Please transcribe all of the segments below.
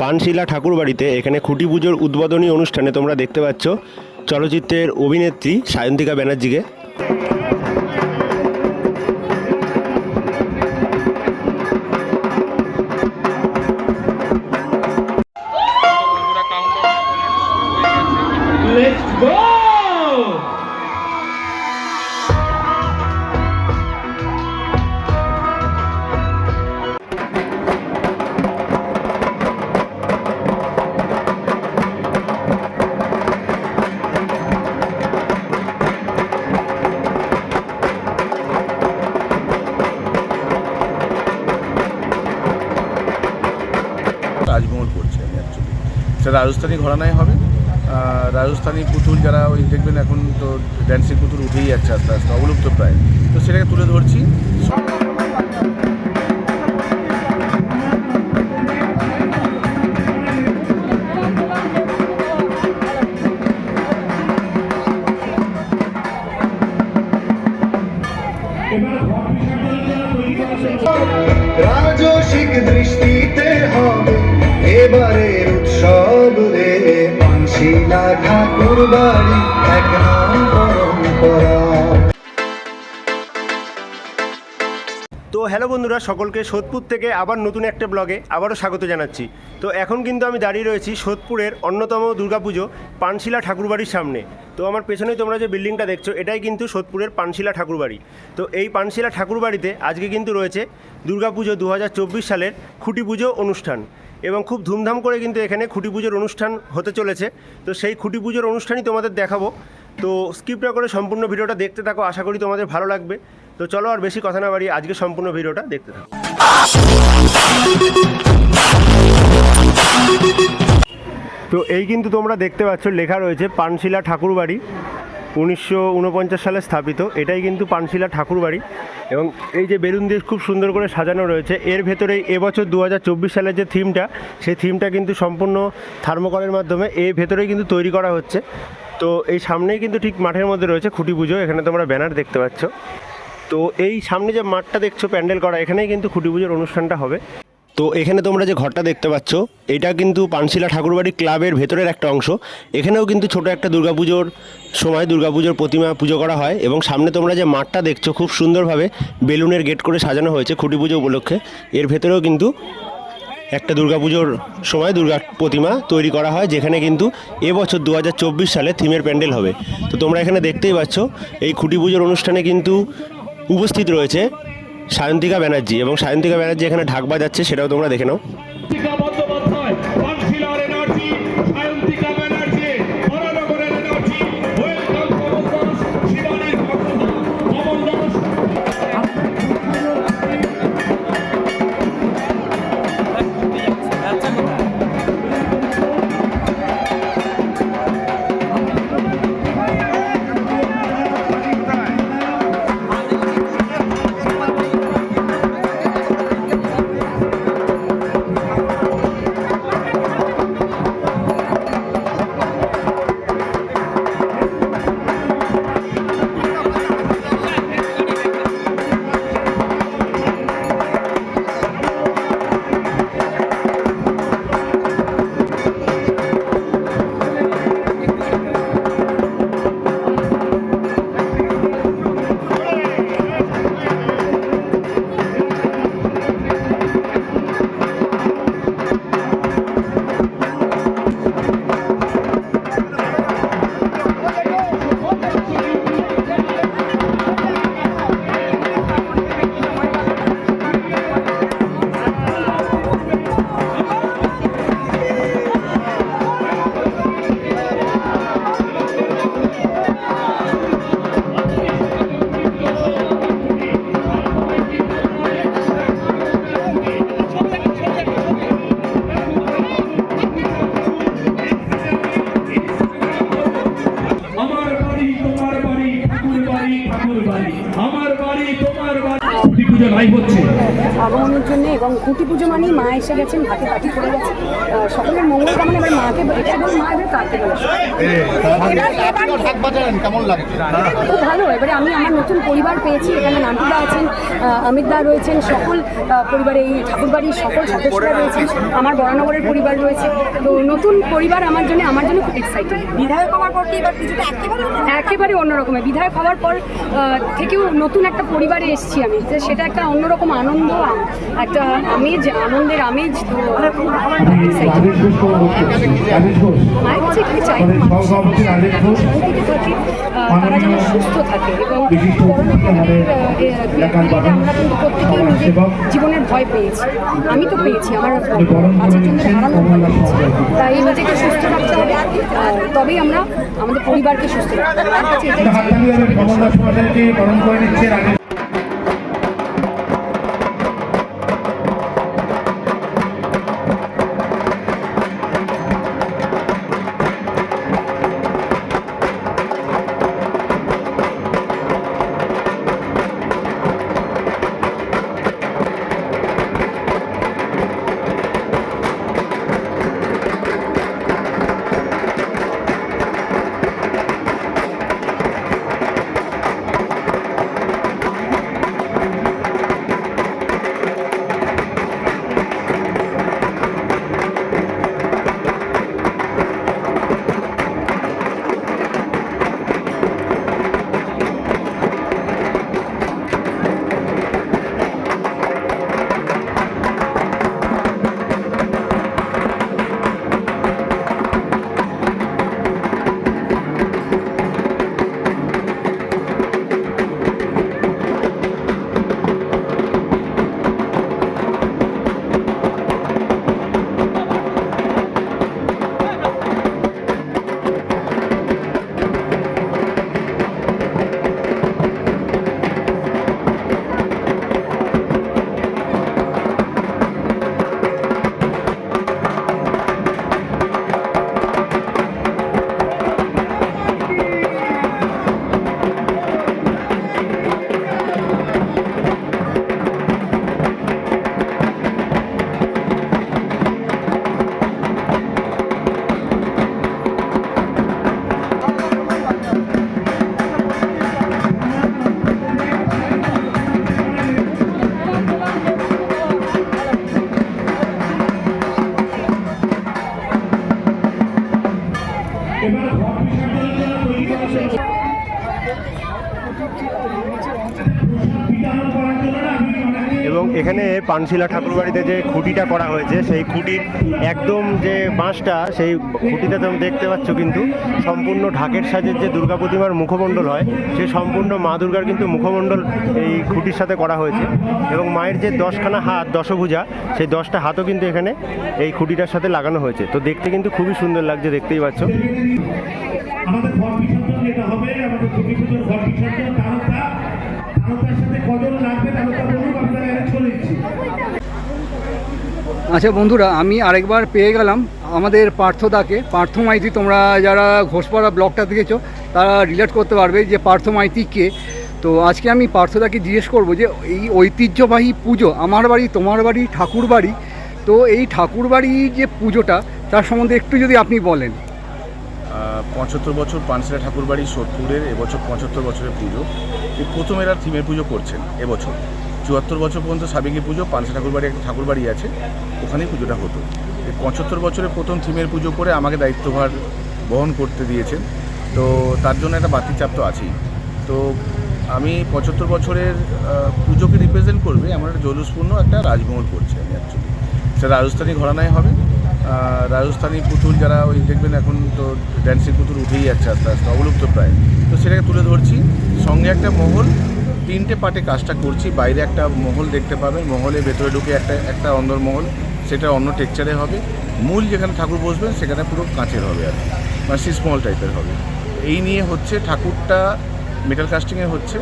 পানশিলা ঠাকুরবাড়িতে এখানে খুঁটি পুজোর উদ্বোধনী অনুষ্ঠানে তোমরা দেখতে পাচ্ছ। চলচ্চিত্রের অভিনেত্রী সায়ন্তিকা ব্যানার্জিকে। সেটা রাজস্থানি ঘরানায় হবে। রাজস্থানি পুতুল যারা ওই দেখবেন এখন তো ড্যান্সিং পুতুল উঠেই যাচ্ছে আস্তে আস্তে, অবলুপ্ত প্রায়। তো সেটাকে তুলে ধরছি। রাজসিক দৃষ্টিতে হবে এবারের উৎসব রে পানশিলা ঠাকুর বাড়ি এক নাম পরম্পরা হ্যালো বন্ধুরা, সকলকে সোদপুর থেকে আবার নতুন একটা ব্লগে আবারও স্বাগত জানাচ্ছি। তো এখন কিন্তু আমি দাঁড়িয়ে রয়েছি সোদপুরের অন্যতম দুর্গাপুজো পানশিলা ঠাকুরবাড়ির সামনে। তো আমার পেছনেই তোমরা যে বিল্ডিংটা দেখছ, এটাই কিন্তু সোদপুরের পানশিলা ঠাকুরবাড়ি। তো এই পানশিলা ঠাকুরবাড়িতে আজকে কিন্তু রয়েছে দুর্গাপুজো দু হাজার চব্বিশ সালের খুঁটি পুজো অনুষ্ঠান। এবং খুব ধুমধাম করে কিন্তু এখানে খুঁটি পুজোর অনুষ্ঠান হতে চলেছে। তো সেই খুঁটি পুজোর অনুষ্ঠানই তোমাদের দেখাবো। তো স্কিপ না করে সম্পূর্ণ ভিডিওটা দেখতে থাকো, আশা করি তোমাদের ভালো লাগবে। তো চলো আর বেশি কথা না বাড়িয়ে আজকে সম্পূর্ণ ভিডিওটা দেখতে থাকো। তো এই কিন্তু তোমরা দেখতে পাচ্ছ, লেখা রয়েছে পানশিলা ঠাকুরবাড়ি উনিশশো উনপঞ্চাশ সালে স্থাপিত। এটাই কিন্তু পানশিলা ঠাকুরবাড়ি এবং এই যে বেলুন দিয়ে খুব সুন্দর করে সাজানো রয়েছে, এর ভেতরে এবছর দু হাজার চব্বিশ সালের যে থিমটা, সেই থিমটা কিন্তু সম্পূর্ণ থার্মোকলের মাধ্যমে এর ভেতরেই কিন্তু তৈরি করা হচ্ছে। তো এই সামনেই কিন্তু ঠিক মাঠের মধ্যে রয়েছে খুঁটি পুজো, এখানে তোমরা ব্যানার দেখতে পাচ্ছ। তো এই সামনে যে মাঠটা দেখছ, প্যান্ডেল করা, এখানেই কিন্তু খুঁটি পুজোর অনুষ্ঠানটা হবে। তো এখানে তোমরা যে ঘরটা দেখতে পাচ্ছ, এটা কিন্তু পানশিলা ঠাকুরবাড়ি ক্লাবের ভেতরের একটা অংশ। এখানেও কিন্তু ছোট একটা দুর্গাপুজোর সময়, দুর্গাপুজোর প্রতিমা পুজো করা হয় এবং সামনে তোমরা যে মাঠটা দেখছ, খুব সুন্দরভাবে বেলুনের গেট করে সাজানো হয়েছে খুঁটি পুজো উপলক্ষে। এর ভেতরেও কিন্তু একটা দুর্গাপুজোর সময় দুর্গা প্রতিমা তৈরি করা হয়, যেখানে কিন্তু এবছর দু হাজার চব্বিশ সালে থিমের প্যান্ডেল হবে। তো তোমরা এখানে দেখতেই পাচ্ছ, এই খুঁটি পুজোর অনুষ্ঠানে কিন্তু উপস্থিত রয়েছে সায়ন্তিকা ব্যানার্জি এবং সায়ন্তিকা ব্যানার্জি এখানে ঢাক বাজাচ্ছে সেটাও তোমরা দেখে নাও। আগমনের জন্য এবং খুঁটি পুজো মানেই মা এসে গেছেন ভাতে পাটি করে গেছে সকলের মঙ্গল কামনা এবার মাকে এটা এবং মা এবার কাকে বলে খুব ভালো এবারে আমি আমার নতুন পরিবার পেয়েছি এখানে নান্টুদা আছেন অমিতদা রয়েছেন সকল পরিবারে এই ঠাকুরবাড়ির সকল সদস্যরা রয়েছেন আমার বরানগরের পরিবার রয়েছে তো নতুন পরিবার আমার জন্য আমার জন্য খুব এক্সাইটিং বিধায়ক হওয়ার পর কি এবার কিছুটা একেবারে একেবারে অন্যরকমের বিধায়ক হওয়ার পর থেকেও নতুন একটা পরিবারে এসেছি আমি সেটা একটা অন্যরকম আনন্দ একটা আমেজ আনন্দের আমেজ তো। মায়ের কাছে এটাই চাই আহ, তারা যেন সুস্থ থাকে এবং আমরা কিন্তু প্রত্যেকেই নিজের জীবনের ভয় পেয়েছি। আমি তো পেয়েছি আমার কাছের জন্য হারানোর ভয় পেয়েছি। তাই নিজেকে সুস্থ রাখতে হবে। তবেই আমরা আমাদের পরিবারকে সুস্থ রাখতে হবে আমার কাছে এটাই চাই। এখানে পানশিলা ঠাকুরবাড়িতে যে খুঁটিটা করা হয়েছে, সেই খুঁটির একদম যে বাঁশটা, সেই খুঁটিতে তুমি দেখতে পাচ্ছ কিন্তু সম্পূর্ণ ঢাকের সাজের যে দুর্গা প্রতিমার মুখমণ্ডল হয় সেই সম্পূর্ণ মা দুর্গার কিন্তু মুখমণ্ডল এই খুঁটির সাথে করা হয়েছে। এবং মায়ের যে দশখানা হাত, দশভুজা, সেই দশটা হাতও কিন্তু এখানে এই খুঁটিটার সাথে লাগানো হয়েছে। তো দেখতে কিন্তু খুবই সুন্দর লাগছে, দেখতেই পাচ্ছ। আমাদের ঘর বিসর্জন যেটা হবে, আমাদের পুজোর ঘর বিসর্জন তারকা, তারকার সাথে কজন লাগবে, তারকা বলুন আপনারা অ্যারেঞ্জ করে দিচ্ছি আচ্ছা বন্ধুরা, আমি আরেকবার পেয়ে গেলাম আমাদের পার্থদাকে পার্থ মাইতি, তোমরা যারা ঘোষপাড়া ব্লগটা দেখেছ, তারা রিলেট করতে পারবে যে পার্থ মাইতি কে। তো আজকে আমি পার্থদাকে জিজ্ঞেস করব যে, এই ঐতিহ্যবাহী পুজো, আমার বাড়ি, তোমার বাড়ি, ঠাকুর বাড়ি, তো এই ঠাকুর বাড়ি যে পুজোটা, তার সম্বন্ধে একটু যদি আপনি বলেন। পঁচাত্তর বছর পানসিলা ঠাকুরবাড়ি সোদপুরের, এবছর পঁচাত্তর বছরের পুজো। এই প্রথম এরা থিমের পুজো করছেন, এবছর। চুয়াত্তর বছর পর্যন্ত সাবেকি পুজো, পানসা ঠাকুরবাড়ি একটা ঠাকুরবাড়ি আছে, ওখানেই পুজোটা হতো। পঁচাত্তর বছরের প্রথম থিমের পুজো করে আমাকে দায়িত্বভার বহন করতে দিয়েছেন। তো তার জন্য একটা বাড়তি চাপ তো আছেই। তো আমি পঁচাত্তর বছরের পুজোকে রিপ্রেজেন্ট করবে এমন একটা জলুসপূর্ণ একটা রাজমহল করছি আমি অ্যাকচুয়ালি সেটা রাজস্থানী ঘরানায় হবে। রাজস্থানী পুতুল যারা ওই দেখবেন এখন তো ড্যান্সিং পুতুল উঠেই যাচ্ছে আস্তে আস্তে, অবলুপ্ত প্রায়। তো সেটাকে তুলে ধরছি। সঙ্গে একটা মহল তিনটে পার্টে কাজটা করছি। বাইরে একটা মহল দেখতে পাবেন। মহলের ভেতরে ঢুকে একটা একটা অন্দরমহল, সেটা অন্য টেক্সচারে হবে। মূল যেখানে ঠাকুর বসবেন, সেখানে পুরো কাঁচের হবে আর মানে সিসমল টাইপের হবে। এই নিয়ে হচ্ছে ঠাকুরটা মেটাল কাস্টিংয়ে হচ্ছে।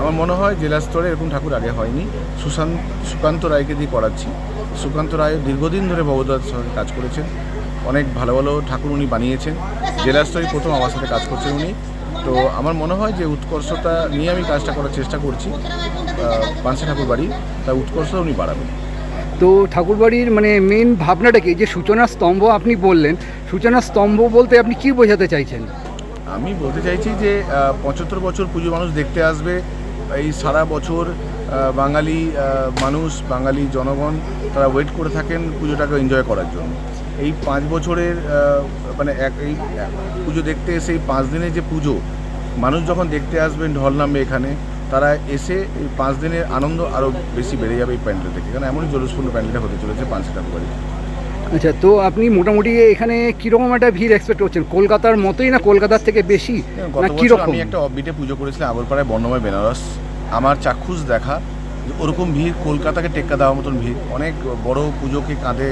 আমার মনে হয় জেলা স্তরে এরকম ঠাকুর আগে হয়নি। সুশান্ত সুকান্ত রায়কে দিয়ে করাচ্ছি। সুকান্ত রায় দীর্ঘদিন ধরে ভবদার সঙ্গে কাজ করেছেন। অনেক ভালো ভালো ঠাকুর উনি বানিয়েছেন। জেলা স্তরে প্রথম আমার সাথে কাজ করছেন উনি। তো আমার মনে হয় যে উৎকর্ষতা নিয়ে আমি কাজটা করার চেষ্টা করছি পানশিলা ঠাকুর বাড়ি তার উৎকর্ষতা উনি বাড়াবেন। তো ঠাকুরবাড়ির মানে মেন ভাবনাটা কি? যে সূচনা স্তম্ভ আপনি বললেন সূচনা স্তম্ভ বলতে আপনি কি বোঝাতে চাইছেন? আমি বলতে চাইছি যে পঁচাত্তর বছর পুজো মানুষ দেখতে আসবে এই সারা বছর বাঙালি মানুষ বাঙালি জনগণ তারা ওয়েট করে থাকেন পুজোটাকে এনজয় করার জন্য। এই পাঁচ বছরের মানে এক এই পুজো দেখতে এসে এই পাঁচ দিনের যে পুজো মানুষ যখন দেখতে আসবেন ঢল নামবে এখানে তারা এসে এই পাঁচ দিনের আনন্দ আরও বেশি বেড়ে যাবে এই প্যান্ডেল থেকে। কারণ এমনই জলস্পূর্ণ প্যান্ডেলটা হতে চলেছে পাঁচ টাকা বাড়ি। আচ্ছা তো আপনি মোটামুটি এখানে কীরকম একটা ভিড় এক্সপেক্ট করছেন? কলকাতার মতোই না কলকাতার থেকে বেশি? না কীরকম? আমি একটা অফবিটে পুজো করেছিলাম আগরপাড়ায় বর্ণময় বেনারস। আমার চাক্ষুষ দেখা ওরকম ভিড় কলকাতাকে টেক্কা দেওয়ার মতন ভিড়। অনেক বড় পুজোকে কাঁধে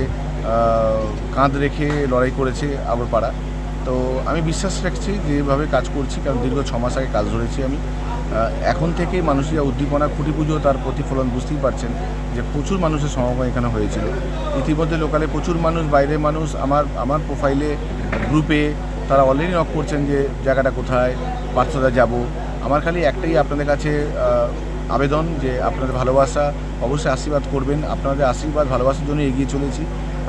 কাঁধ রেখে লড়াই করেছে আগরপাড়া তো আমি বিশ্বাস রাখছি যে এভাবে কাজ করছি, কারণ দীর্ঘ ছ মাস আগে কাজ ধরেছি আমি। এখন থেকেই মানুষের উদ্দীপনা, খুঁটি পুজো, তার প্রতিফলন বুঝতেই পারছেন যে প্রচুর মানুষের সমাগম এখানে হয়েছিল। ইতিমধ্যে লোকালে প্রচুর মানুষ, বাইরের মানুষ, আমার আমার প্রোফাইলে গ্রুপে তারা অলরেডি নক করছেন যে জায়গাটা কোথায় পার্থদা যাব। আমার খালি একটাই আপনাদের কাছে আবেদন যে আপনাদের ভালোবাসা অবশ্যই আশীর্বাদ করবেন। আপনাদের আশীর্বাদ, ভালোবাসার জন্য এগিয়ে চলেছি।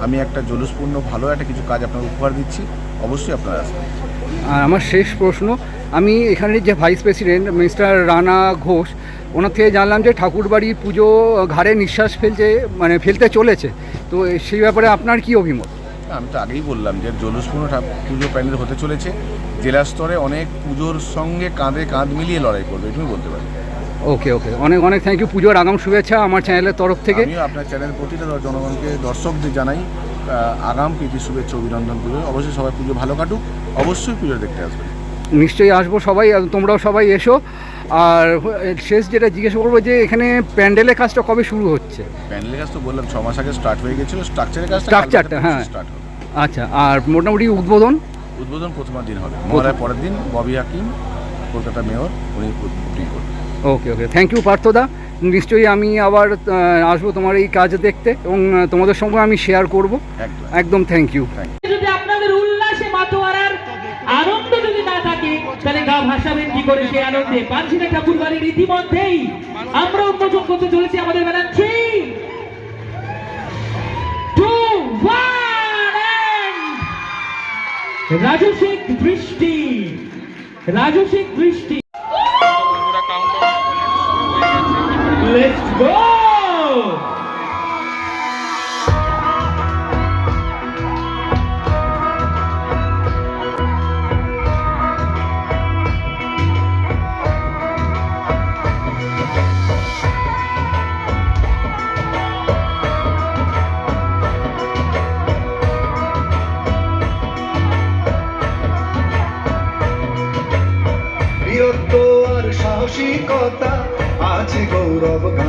আমি একটা জলুসপূর্ণ ভালো একটা কিছু কাজ আপনাদের উপহার দিচ্ছি অবশ্যই আপনারা আসবেন। আর আমার শেষ প্রশ্ন আমি এখানের যে vice president mister Rana Ghosh ওনার থেকে জানলাম যে ঠাকুরবাড়ি পুজো ঘাড়ে নিঃশ্বাস ফেলছে মানে ফেলতে চলেছে। তো সেই ব্যাপারে আপনার কি অভিমত? আমি তো আগেই বললাম যে জলুসপূর্ণ পুজো প্যান্ডেল হতে চলেছে। জেলা স্তরে অনেক পুজোর সঙ্গে কাঁধে কাঁধ মিলিয়ে লড়াই করবে এটুকুই বলতে পারি। ওকে ওকে অনেক অনেক থ্যাংক ইউ পুজোর আগাম শুভেচ্ছা আমার চ্যানেলের তরফ থেকে। আমিও আপনার চ্যানেল প্রতিটা জনগণকে দর্শকদের জানাই আগাম প্রীতি শুভেচ্ছা অভিনন্দন পুজো অবশ্যই সবাই পুজো ভালো কাটুক। অবশ্যই পুজো দেখতে আসবেন নিশ্চয়ই আসব সবাই তোমরাও সবাই এসো। আর শেষ যেটা জিজ্ঞেস করব যে এখানে প্যান্ডেলের কাজটা কবে শুরু হচ্ছে? প্যান্ডেলের কাজ তো বললাম ছ মাস আগে স্টার্ট হয়ে গেছিল। স্ট্রাকচারের কাজ Structure-টা, হ্যাঁ। স্টার্ট হবে। আচ্ছা আর মোটামুটি উদ্বোধন? উদ্বোধন প্রথমার দিন হবে। মহালয়ার পরের দিন ববি হাকিম কলকাতা মেয়র উনি ওকে ওকে থ্যাংক ইউ পার্থদা। নিশ্চয়ই আমি আবার আসব তোমার এই কাজ দেখতে এবং তোমাদের সঙ্গে আমি শেয়ার করব। একদম। থ্যাংক ইউ যদি আপনাদের উল্লাসে মাতোয়ারার আনন্দ যদি না থাকে তাহলে গা ভাসাবেন কি করে সেই আনন্দে? ঠাকুর বাড়ির ইতিমধ্যেই আমরা উন্মোচন করতে চলেছি আমাদের ব্যানার থ্রি টু ওয়ান রাজসিক দৃষ্টি রাজসিক দৃষ্টি। লেটস গো গৌরব গাথায়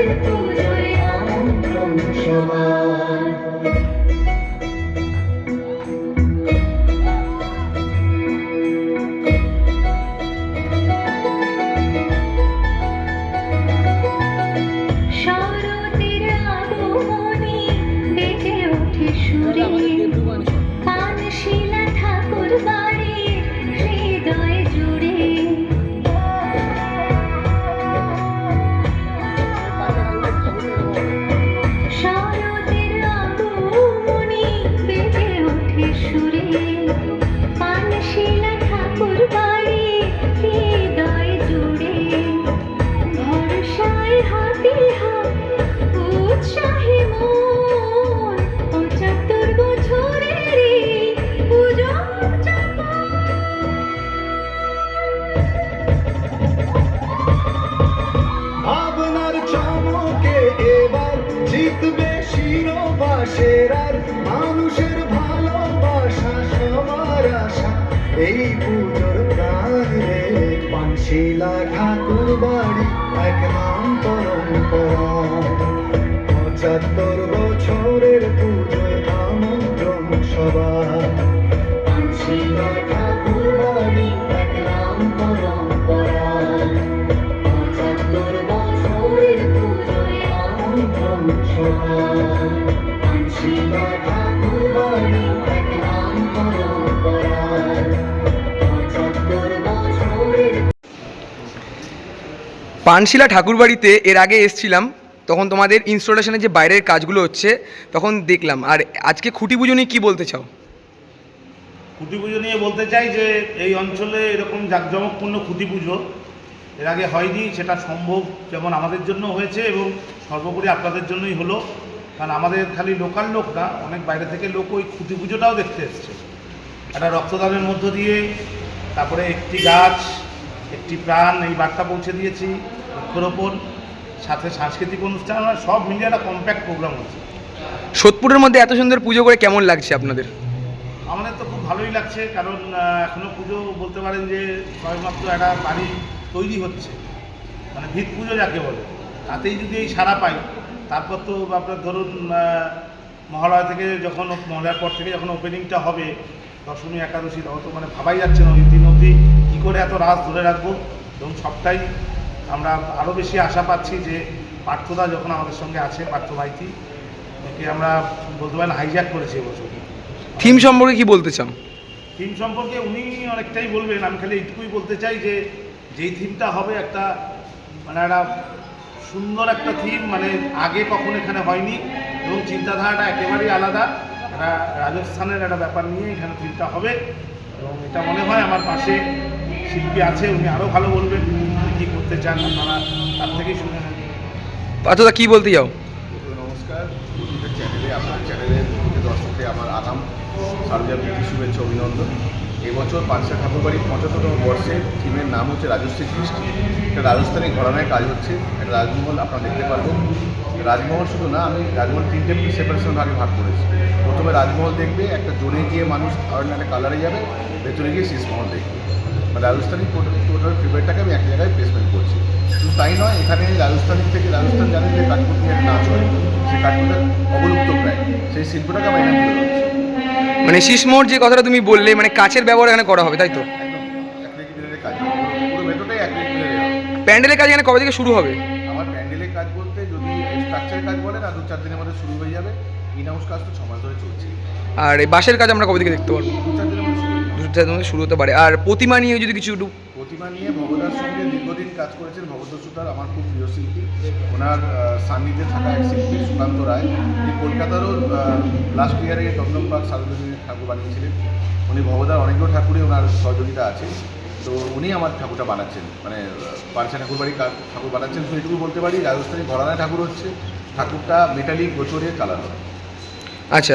বছরের পুজোয় আশা এই পুজোর প্রাণ রে পানশিলা ঠাকুর বাড়ি এক নাম পরম্পরা। পঁচাত্তর পানশিলা ঠাকুরবাড়িতে এর আগে এসছিলাম, তখন তোমাদের ইনস্টলেশনের যে বাইরের কাজগুলো হচ্ছে, তখন দেখলাম। আর আজকে খুঁটি পুজো নিয়ে কী বলতে চাও? খুঁটি পুজো নিয়ে বলতে চাই যে, এই অঞ্চলে এরকম জাঁকজমকপূর্ণ খুঁটি পুজো এর আগে হয়নি, সেটা সম্ভব যেমন আমাদের জন্য হয়েছে এবং সর্বোপরি আপনাদের জন্যই হলো। কারণ আমাদের খালি লোকাল লোক না, অনেক বাইরে থেকে লোক ওই খুঁটি পুজোটাও দেখতে এসছে। একটা রক্তদানের মধ্য দিয়ে, তারপরে একটি গাছ একটি প্রাণ এই বার্তা পৌঁছে দিয়েছি বৃক্ষরোপণ সাথে সাংস্কৃতিক অনুষ্ঠান সব মিলিয়ে একটা কম্প্যাক্ট প্রোগ্রাম হচ্ছে। সোদপুরের মধ্যে এত সুন্দর পুজো করে কেমন লাগছে আপনাদের? আমাদের তো খুব ভালোই লাগছে কারণ আহ, এখনও পুজো বলতে পারেন যে সবেমাত্র একটা বাড়ি তৈরি হচ্ছে। মানে ভিত পুজো যাকে বলে। তাতেই যদি এই সারা পাই তারপর তো আপনার ধরুন মহালয়া থেকে যখন মহালয়ার পর থেকে যখন ওপেনিংটা হবে দশমী একাদশী তখন তো মানে ভাবাই যাচ্ছে না ওই করে এত রাত ধরে রাখব এবং সবটাই আমরা আরও বেশি আশা পাচ্ছি যে পার্থদা যখন আমাদের সঙ্গে আছে পার্থ মাইতি একে আমরা বলতে পারেন হাইজ্যাক করেছি এবছর থিম সম্পর্কে কি বলতে চান? থিম সম্পর্কে উনি অনেকটাই বলবেন আমি খালি এইটুকুই বলতে চাই যে যেই থিমটা হবে একটা মানে একটা সুন্দর একটা থিম মানে আগে কখনো এখানে হয়নি এবং চিন্তাধারাটা একেবারেই আলাদা। একটা রাজস্থানের একটা ব্যাপার নিয়ে এখানে থিমটা হবে এবং এটা মনে হয় আমার পাশে শিল্পী আছে উনি আরও ভালো বলবেন উনি কী করতে চান আপনারা তার থেকেই শুনে নেন। পার্থদা কী বলতে চাও? নমস্কার। চ্যানেলে আপনার চ্যানেলের দর্শককে আমার আগাম সারজা প্রীতি শুভেচ্ছা অভিনন্দন। এবছর পাঁচশা ঠাকুরবাড়ির পঁচাত্তরতম বর্ষের থিমের নাম হচ্ছে রাজশ্রী সৃষ্টি। একটা রাজস্থানী ঘরানায় কাজ হচ্ছে। একটা রাজমহল আপনারা দেখতে পারবেন। রাজমহল শুধু না আমি রাজমহল তিনটে সেপারেশন ভাগে ভাগ করেছি। প্রথমে রাজমহল দেখবে একটা জোনে গিয়ে মানুষ ধরেন একটা কালারে যাবে ভেতরে গিয়ে শীষমহল দেখবে। মানে রাজস্থানী টোটাল ফেভারিটটাকে আমি এক জায়গায় প্লেসমেন্ট করছি। শুধু তাই নয় এখানে রাজস্থানী থেকে রাজস্থান জানেন যে কাঠপুটি একটা নাচ হয় সেই কাঠপুটা অবলুপ্ত প্রায়। সেই শিল্পটাকে আমি এখানে তুলে মানে শীষমোহর যে কথাটা তুমি বললে মানে কাছের ব্যবহার এখানে করা হবে তাই তো? প্যান্ডেলের কাজ এখানে কবে থেকে শুরু হবে? আমার প্যান্ডেলের কাজ বলতে যদি স্ট্রাকচারের কাজ বলেন আর দু চার দিনের মধ্যে শুরু হয়ে যাবে। ইন হাউস কাজ তো ছ মাস ধরে চলছে। আর এই বাসের কাজ আমরা কবে থেকে দেখতে পারব? দু চার দিনের মধ্যে শুরু হতে পারে। আর প্রতিমা নিয়ে যদি কিছু একটু প্রতিমা নিয়ে ভগদার সঙ্গে দীর্ঘদিন কাজ করেছেন ভগদর সুতার আমার খুব প্রিয় শিল্পী। ওনার সান্নিধ্যে থাকা এক শিল্পী সুকান্ত রায়। উনি কলকাতারও লাস্ট ইয়ারে দমদমবাগ সার্বজনীন ঠাকুর বানিয়েছিলেন। উনি ভগদার অনেকগুলো ঠাকুরে ওনার সহযোগিতা আছে। তো উনি আমার ঠাকুরটা বানাচ্ছেন। মানে পারসা ঠাকুর বাড়ি ঠাকুর বানাচ্ছেন। তো এটুকু বলতে পারি রাজস্থানী ঘরানায় ঠাকুর হচ্ছে। ঠাকুরটা মেটালিক গোচরে কালার হয় আচ্ছা।